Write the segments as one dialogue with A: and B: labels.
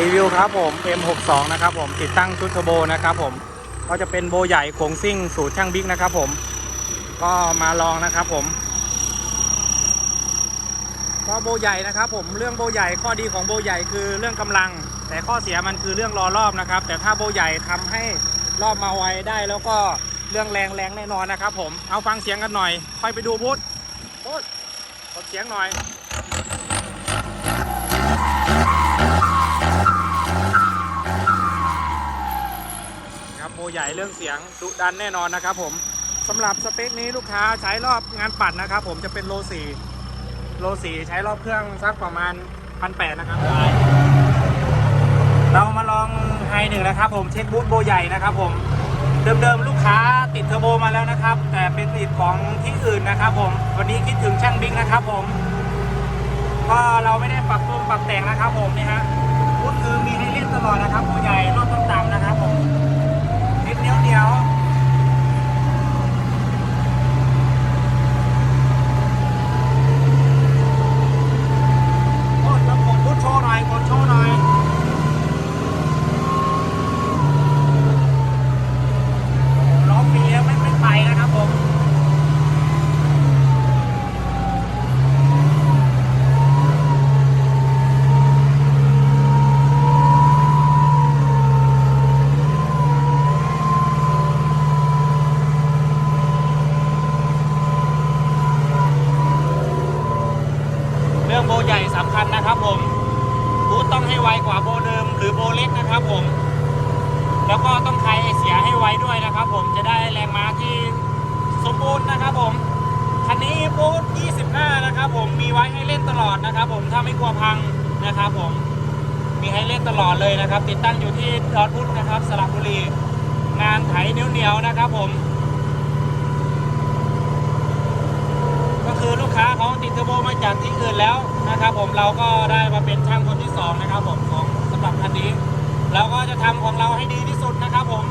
A: รีวิวครับผม M62 นะครับผมติดตั้งชุดเทอร์โบนะครับผมก็จะเป็นโบใหญ่โคงซิ่งสูตรช่างบิ๊กนะครับผม ก็มาลองนะครับผมก็โบใหญ่นะครับผมเรื่องโบใหญ่ข้อดีของโบใหญ่คือเรื่องกำลัง แต่ข้อเสียมันคือเรื่องรอรอบนะครับ แต่ถ้าโบใหญ่ทำให้รอบมาไวได้แล้วก็เรื่องแรงแรงแน่นอนนะครับผมเอาฟังเสียงกันหน่อย ค่อยไปดูพุทธพุทธกดเสียงหน่อย ใหญ่เรื่องเสียงดุดันแน่นอนนะครับผมสำหรับสเปคนี้ลูกค้าใช้รอบงานปัดนะครับผมจะเป็นโลสี่โลสี่ใช้รอบเครื่องสักประมาณพันแปดนะครับเรามาลองไฮหนึ่งนะครับผมเช็คบูทโบใหญ่นะครับผมเดิมๆลูกค้าติดเทอร์โบมาแล้วนะครับ แต่เป็นติดของที่อื่นนะครับผมวันนี้คิดถึงช่างบิ๊กนะครับผมก็เราไม่ได้ปรับปรุงปรับแต่งนะครับผมนี่ฮะบูทคือมีให้เล่นตลอดนะครับโบใหญ่รอบต่ำๆนะครับผม นิดเหนียวเหนียวโอ้ยแล้วกดพุทโชว์หน่อยกดโชว์หน่อยล้อฟรีแล้วไม่ไม่ไปนะครับผม เรื่องโบใหญ่สำคัญนะครับผมบูทต้องให้ไวกว่าโบเดิมหรือโบเล็กนะครับผม แล้วก็ต้องคลายเสียให้ไวด้วยนะครับ ผมจะได้แรงม้าที่สมบูรณ์นะครับผมคันนี้บูท25 นะครับผมมีไว้ให้เล่นตลอดนะครับ ผมถ้าไม่กลัวพังนะครับผมมีให้เล่นตลอดเลยนะครับ ติดตั้งอยู่ที่ดอนพุทธนะครับสระบุรี งานไถเหนียวๆนะครับผม คือลูกค้าเขาติดเทอร์โบมาจากที่อื่นแล้วนะครับผมเราก็ได้มาเป็นช่างคนที่สองนะครับผมของสำหรับคันนี้เราก็จะทำของเราให้ดีที่สุดนะครับผม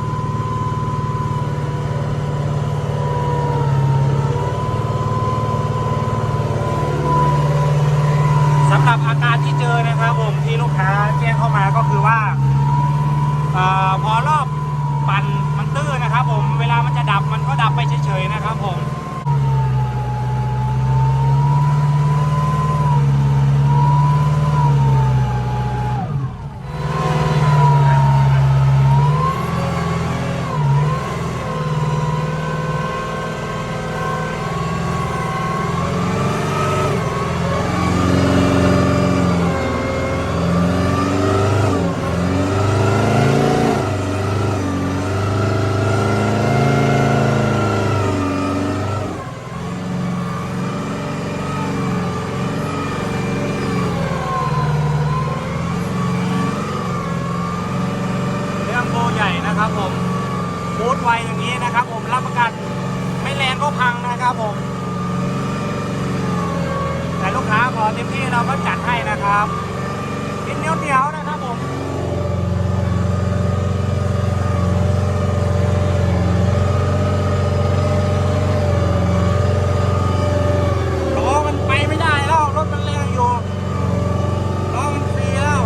A: สำหรับอาการที่เจอนะครับผมที่ลูกค้าแจ้งเข้ามาก็คือว่าอพอรอบปั่นมันตื้อนะครับผมเวลามันจะดับมันก็ดับไปเฉยๆนะครับผม ญ่นะครับผมบูทไวอย่างนี้นะครับ ผมรับประกันไม่แรงก็พังนะครับผม แต่ลูกค้าขอเต็มที่เราก็จัดให้นะครับกินเนียวเหนียวนะครับผม ล้อมันไปไม่ได้แล้ว รถมันแรงอยู่ล้อมันฟรีแล้ว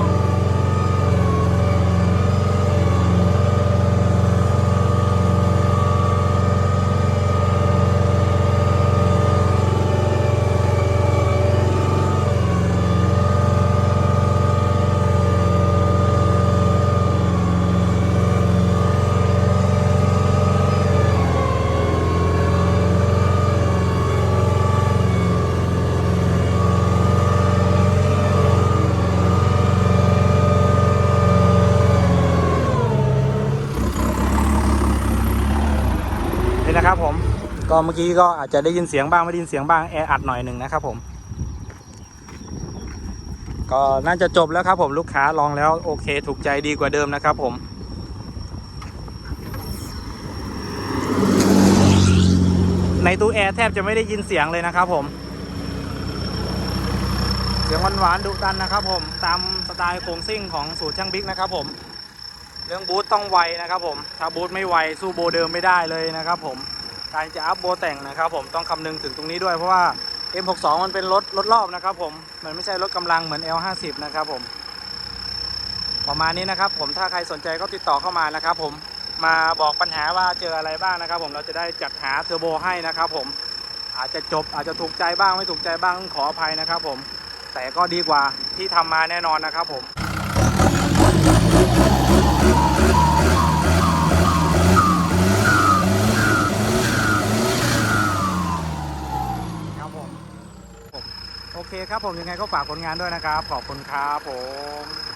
A: นี่นะครับผมก็เมื่อกี้ก็อาจจะได้ยินเสียงบ้างไม่ได้ยินเสียงบ้างแออัดหน่อยหนึ่งนะครับผม ก็น่าจะจบแล้วครับผมลูกค้าลองแล้วโอเคถูกใจดีกว่าเดิมนะครับผมในตู้แอร์แทบจะไม่ได้ยินเสียงเลยนะครับผม เสียงหวานๆดุดันนะครับผม ตามสไตล์โครงซิ่งของสูตรช่างบิ๊กนะครับผม เรื่องบูทต้องไวนะครับผมถ้าบูทไม่ไวสู้โบเดิมไม่ได้เลยนะครับผมการจะอัพโบแต่งนะครับผมต้องคำนึงถึงตรงนี้ด้วยเพราะว่า M62 มันเป็นรถรถรอบนะครับผมมันไม่ใช่รถกำลังเหมือน L50 นะครับผมประมาณนี้นะครับผมถ้าใครสนใจก็ติดต่อเข้ามานะครับผมมาบอกปัญหาว่าเจออะไรบ้างนะครับผมเราจะได้จัดหาเทอร์โบให้นะครับผมอาจจะจบอาจจะถูกใจบ้างไม่ถูกใจบ้างขออภัยนะครับผมแต่ก็ดีกว่าที่ทำมาแน่นอนนะครับผม ครับผมยังไงก็ฝากผลงานด้วยนะครับ ขอบคุณครับผม